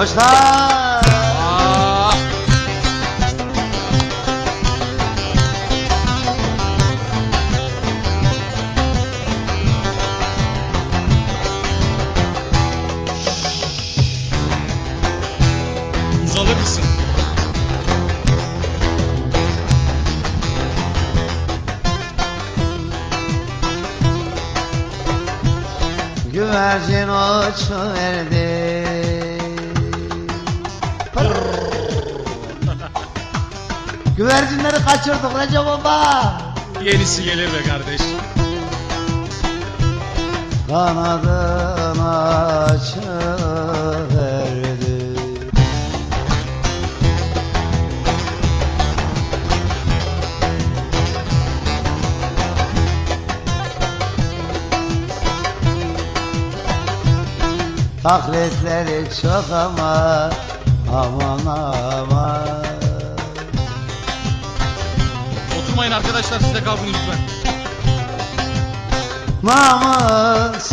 Aa, Uzalı mısın? Güvercin uçuverdi. Güvercinleri kaçırdık Recep baba. Yenisi gelir be kardeş. Kanadın açıverdi. Taklitleri çok ama aman aman Oturmayın arkadaşlar siz de kalkın lütfen. Namus